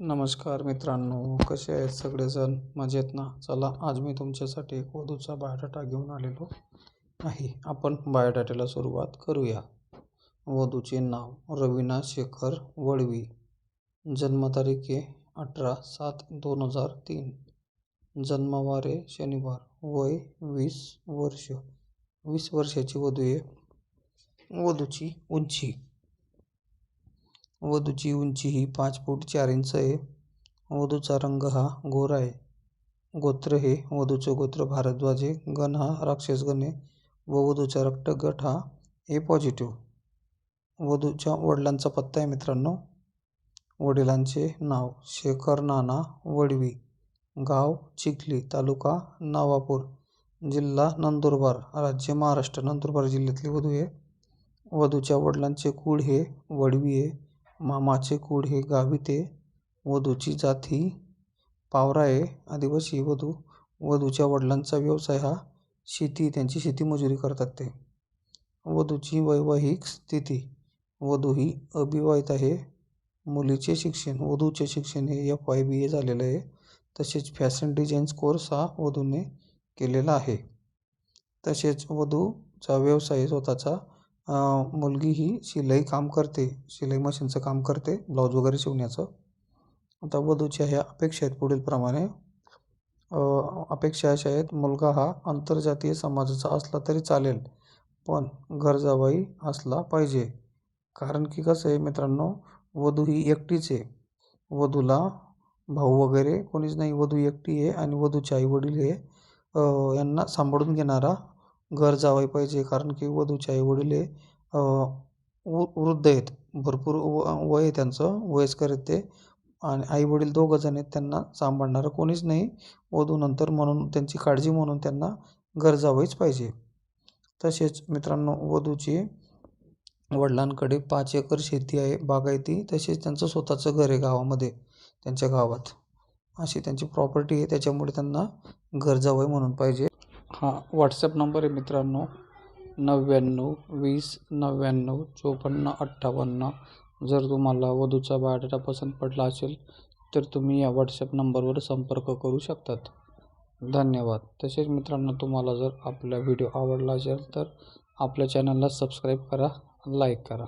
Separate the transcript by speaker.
Speaker 1: नमस्कार मित्रांनो कसे आहेत सगळेजण? मजेत ना? चला आज मी तुमच्यासाठी एक वधूचा बायोडाटा घेऊन आलेलो आहे. आपण बायोडाटाला सुरुवात करूया. वधूचे नाव रवीना शेखर वळवी. जन्मतारीखे अठरा सात दोन हजार तीन. जन्मवारे शनिवार वय वीस वर्ष. वीस वर्षाची वधू आहे. वधूची उंची. वधूची उंची ही पाच फूट चार इंच आहे. वधूचा रंग हा गोरा आहे. गोत्र हे वधूचे गोत्र. भारद्वाज आहे गण हा राक्षस गण आहे व वधूचा रक्तगट हा ए पॉझिटिव्ह वधूच्या वडिलांचा पत्ता आहे मित्रांनो. वडिलांचे नाव शेखर नाना वडवी. गाव चिखली तालुका नवापूर. जिल्हा नंदुरबार. राज्य महाराष्ट्र. नंदुरबार जिल्ह्यातली वधू आहे. वधूच्या वडिलांचे कुळ हे वडवी आहे. मामाचे कुळ हे गावित वधूची जात ही पावरा आहे आदिवासी वधू वधूच्या वडिलांचा व्यवसाय हा शेती त्यांची शेतीमजुरी करतात ते. वधूची वैवाहिक स्थिती वधू ही अविवाहित आहे. मुलीचे शिक्षण वधूचे शिक्षण हे एफ वाय बी ए झालेलं आहे. तसेच फॅशन डिझाईन्स कोर्स हा वधूने केलेला आहे. तसेच वधूचा व्यवसाय स्वतःचा मुलगी ही शिलाई काम करते. शिलाई मशीनचं काम करते. ब्लाऊज वगैरे शिवण्याचं. आता वधूच्या ह्या अपेक्षा आहेत पुढीलप्रमाणे. अपेक्षा अशा आहेत मुलगा हा आंतरजातीय समाजाचा असला तरी चालेल पण गरजाबाई असला पाहिजे. कारण की कसं आहे मित्रांनो वधू ही एकटीच आहे. वधूला भाऊ वगैरे कोणीच नाही. वधू एकटी आहे आणि वधूचे आई वडील हे यांना सांभाळून घेणारा घर जावाई पाहिजे कारण की वधूचे आईवडील हे वृद्ध आहेत. भरपूर व वय आहे त्यांचं वयस्कर आहेत ते. आणि आईवडील दोघंजण आहेत त्यांना सांभाळणारं कोणीच नाही. वधूनंतर म्हणून त्यांची काळजी म्हणून त्यांना घर जावईच पाहिजे. तसेच मित्रांनो वधूची वडिलांकडे पाच एकर शेती आहे बागायती तसेच त्यांचं स्वतःचं घर आहे गावामध्ये त्यांच्या गावात. अशी त्यांची प्रॉपर्टी आहे त्याच्यामुळे त्यांना घर जावई म्हणून पाहिजे. हा व्हॉट्सअप नंबर आहे मित्रांनो. नव्याण्णव वीस नव्याण्णव चोपन्न अठ्ठावन्न. जर तुम्हाला वधूचा बायोडाटा पसंत पडला असेल तर तुम्ही या व्हॉट्सअप नंबरवर संपर्क करू शकतात. धन्यवाद. तसेच मित्रांनो तुम्हाला जर आपला व्हिडिओ आवडला असेल तर आपल्या चॅनलला सबस्क्राईब करा लाईक करा.